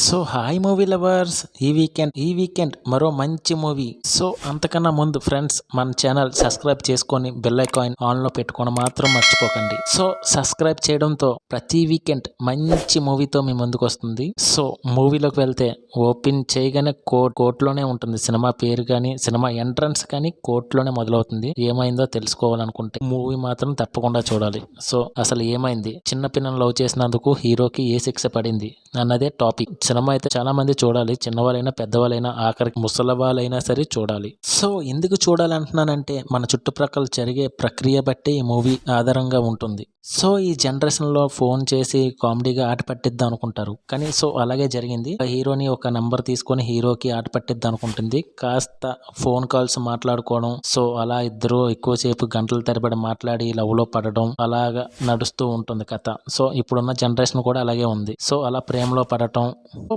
So hi movie lovers ఈ weekend ఈ weekend మరో మంచి మూవీ సో అంతకన్నా ముందు ఫ్రెండ్స్ మన ఛానల్ సబ్స్క్రైబ్ చేసుకొని బెల్ ఐకాన్ ఆన్లో పెట్టుకోవడం మాత్రం మర్చిపోకండి. సో సబ్స్క్రైబ్ చేయడంతో ప్రతి వీకెండ్ మంచి మూవీతో మీ ముందుకు వస్తుంది. సో మూవీలోకి వెళ్తే ఓపెన్ చేయగానే కోర్ట్ కోర్టులోనే ఉంటుంది. సినిమా పేరు కానీ సినిమా ఎంట్రన్స్ కానీ కోర్టులోనే మొదలవుతుంది. ఏమైందో తెలుసుకోవాలనుకుంటే మూవీ మాత్రం తప్పకుండా చూడాలి. సో అసలు ఏమైంది? చిన్న పిల్లలు లవ్ చేసినందుకు హీరోకి ఏ శిక్ష పడింది? అన్నదే టాపిక్ సినిమా అయితే చాలా మంది చూడాలి. చిన్నవాళ్ళైనా పెద్దవాళ్ళైనా ఆఖరికి ముసలవాళ్ళైనా సరే చూడాలి. సో ఎందుకు చూడాలంటున్నానంటే మన చుట్టుప్రక్కల జరిగే ప్రక్రియ బట్టి ఈ మూవీ ఆధారంగా ఉంటుంది. సో ఈ జనరేషన్లో ఫోన్ చేసి కామెడీగా ఆట పట్టిద్దాం అనుకుంటారు. కానీ సో అలాగే జరిగింది. హీరోని ఒక నంబర్ తీసుకొని హీరోకి ఆట పట్టిద్దాం అనుకుంటుంది. కాస్త ఫోన్ కాల్స్ మాట్లాడుకోవడం సో అలా ఇద్దరు ఎక్కువసేపు గంటల తరబడి మాట్లాడి లవ్లో పడడం అలాగా నడుస్తూ ఉంటుంది కథ. సో ఇప్పుడున్న జనరేషన్ కూడా అలాగే ఉంది. సో అలా ప్రేమలో పడటం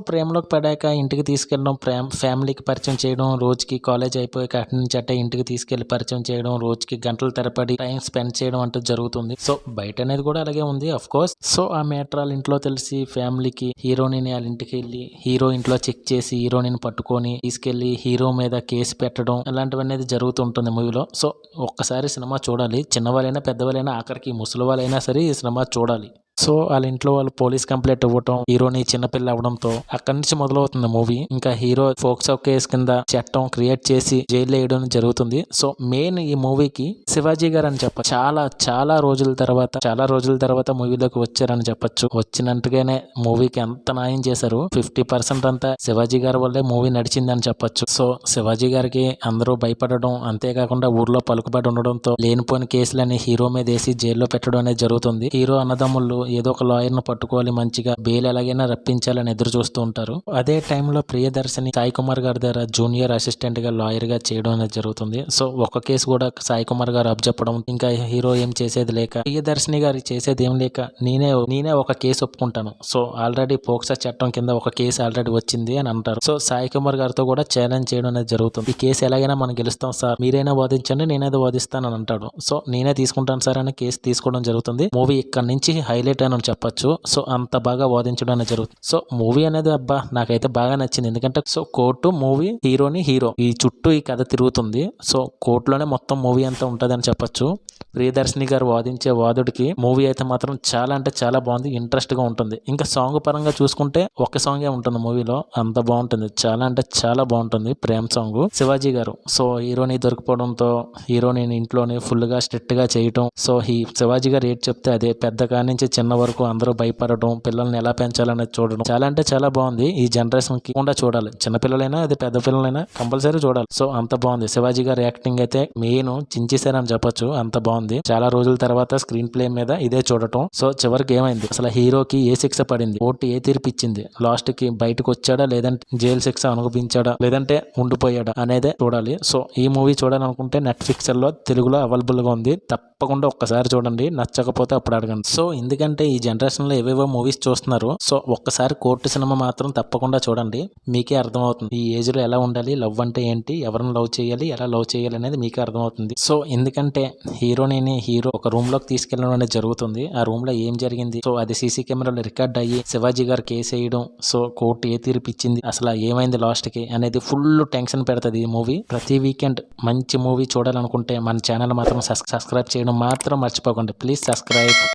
ప్రేమలోకి పడాక ఇంటికి తీసుకెళ్ళడం ప్రేమ ఫ్యామిలీకి పరిచయం చేయడం రోజుకి కాలేజ్ అయిపోయాక అటు నుంచి అట్టే ఇంటికి తీసుకెళ్ళి పరిచయం చేయడం రోజుకి గంటల తరబడి టైం స్పెండ్ చేయడం అంటూ జరుగుతుంది. సో బయట అనేది కూడా అలాగే ఉంది అఫ్ కోర్స్ సో ఆ మ్యాటర్ వాళ్ళ ఇంట్లో తెలిసి ఫ్యామిలీకి హీరోని వాళ్ళ ఇంటికి వెళ్ళి హీరో ఇంట్లో చెక్ చేసి హీరోని పట్టుకొని తీసుకెళ్ళి హీరో మీద కేసు పెట్టడం అలాంటివన్నీ జరుగుతుంటుంది మూవీలో. సో ఒక్కసారి సినిమా చూడాలి చిన్నవాళ్ళైనా పెద్దవాళ్ళైనా ఆఖరికి ముసలి వాళ్ళైనా సరే ఈ సినిమా చూడాలి. సో వాళ్ళ ఇంట్లో వాళ్ళు పోలీస్ కంప్లైంట్ ఇవ్వటం హీరోని చిన్నపిల్ల అవడంతో అక్కడి నుంచి మొదలవుతుంది మూవీ. ఇంకా హీరో ఫోక్సో కేసు కింద చట్టం క్రియేట్ చేసి జైల్లో వేయడం జరుగుతుంది. సో మెయిన్ ఈ మూవీకి శివాజీ గారు అని చెప్పచ్చు చాలా చాలా రోజుల తర్వాత చాలా రోజుల తర్వాత మూవీలోకి వచ్చారని చెప్పొచ్చు. వచ్చినట్టుగానే మూవీకి ఎంత న్యాయం చేశారు? ఫిఫ్టీ పర్సెంట్ అంతా శివాజీ గారి వల్లే మూవీ నడిచిందని చెప్పొచ్చు. సో శివాజీ గారికి అందరూ భయపడడం అంతేకాకుండా ఊర్లో పలుకుబడి ఉండడంతో లేనిపోయిన కేసులని హీరో మీద వేసి జైల్లో పెట్టడం అనేది జరుగుతుంది. హీరో అన్నదమ్ముళ్ళు ఏదో ఒక లాయర్ను పట్టుకోవాలి మంచిగా బెయిల్ ఎలాగైనా రప్పించాలని ఎదురు చూస్తూ ఉంటారు. అదే టైంలో ప్రియదర్శిని సాయి కుమార్ గారి దగ్గర జూనియర్ అసిస్టెంట్గా లాయర్గా చేయడం అనేది జరుగుతుంది. సో ఒక కేసు కూడా సాయి కుమార్ గారు అప్పచెప్పడం ఇంకా హీరో ఏం చేసేది లేక ప్రియదర్శిని గారు చేసేది ఏం లేక నేనే నేనే ఒక కేసు ఒప్పుకుంటాను. సో ఆల్రెడీ పోక్సా చట్టం కింద ఒక కేసు ఆల్రెడీ వచ్చింది అని అంటారు. సో సాయి కుమార్ గారితో కూడా ఛాలెంజ్ చేయడం అనేది జరుగుతుంది. ఈ కేసు ఎలాగైనా మనం గెలుస్తాం సార్ మీరైనా వాదించండి నేనైతే వాదిస్తాను అని అంటాడు. సో నేనే తీసుకుంటాను సార్ అని కేసు తీసుకోవడం జరుగుతుంది. మూవీ ఇక్కడ నుంచి హైలైట్ అని చెప్పొచ్చు. సో అంత బాగా వాదించడం అనేది జరుగుతుంది. సో మూవీ అనేది అబ్బా నాకైతే బాగా నచ్చింది. ఎందుకంటే సో కోర్టు మూవీ హీరోని హీరో ఈ చుట్టూ ఈ కథ తిరుగుతుంది. సో కోర్టులోనే మొత్తం మూవీ అంతా ఉంటుందని చెప్పొచ్చు. ప్రియదర్శిని గారు వాదించే వాదుడికి మూవీ అయితే మాత్రం చాలా అంటే చాలా బాగుంది. ఇంట్రెస్ట్గా ఉంటుంది. ఇంకా సాంగ్ పరంగా చూసుకుంటే ఒక సాంగే ఉంటుంది మూవీలో అంత బాగుంటుంది. చాలా అంటే చాలా బాగుంటుంది ప్రేమ్ సాంగ్ శివాజీ గారు. సో హీరోని దొరికిపోవడంతో హీరోని ఇంట్లోనే ఫుల్గా స్ట్రిక్ట్గా చేయటం. సో ఈ శివాజీ గారు ఏది చెప్తే అదే. పెద్ద కాడి నుంచి చిన్న వరకు అందరూ భయపడటం పిల్లల్ని ఎలా పెంచాలనేది చూడడం చాలా అంటే చాలా బాగుంది. ఈ జనరేషన్కి కూడా చూడాలి. చిన్న పిల్లలైనా అది పెద్ద పిల్లలైనా కంపల్సరీ చూడాలి. సో అంత బాగుంది. శివాజీ గారి యాక్టింగ్ అయితే మెయిన్ చించేశారని చెప్పొచ్చు. అంత బాగుంది. చాలా రోజుల తర్వాత స్క్రీన్ ప్లే మీద ఇదే చూడటం. సో చివరికి ఏమైంది? అసలు హీరోకి ఏ శిక్ష పడింది? కోర్టు ఏ తీర్పు ఇచ్చింది? లాస్ట్కి బయటకు వచ్చాడా? లేదంటే జైలు శిక్ష అనుభవించాడా? లేదంటే ఉండిపోయాడా? అనేది చూడాలి. సో ఈ మూవీ చూడాలనుకుంటే నెట్ఫ్లిక్స్లో తెలుగులో అవైలబుల్గా ఉంది. తప్పకుండా ఒక్కసారి చూడండి. నచ్చకపోతే అప్పుడు అడగండి. సో ఎందుకంటే ఈ జనరేషన్లో ఏవేవో మూవీస్ చూస్తున్నారు. సో ఒక్కసారి కోర్టు సినిమా మాత్రం తప్పకుండా చూడండి. మీకే అర్థమవుతుంది. ఈ ఏజ్లో ఎలా ఉండాలి? లవ్ అంటే ఏంటి? ఎవరిని లవ్ చేయాలి? ఎలా లవ్ చేయాలి అనేది మీకే అర్థమవుతుంది. సో ఎందుకంటే హీరోని హీరో ఒక రూమ్లోకి తీసుకెళ్ళడం అనేది జరుగుతుంది. ఆ రూమ్లో ఏం జరిగింది? సో అది సీసీ కెమెరాలో రికార్డ్ అయ్యి శివాజీ గారు కేసు వేయడం సో కోర్టు ఏ తీర్పు ఇచ్చింది? అసలు ఏమైంది లాస్ట్కి అనేది ఫుల్ టెన్షన్ పెడుతుంది ఈ మూవీ. ప్రతి వీకెండ్ మంచి మూవీ చూడాలనుకుంటే మన ఛానల్ మాత్రం సబ్స్క్రైబ్ చేయడం మాత్రం మర్చిపోకండి. Please subscribe.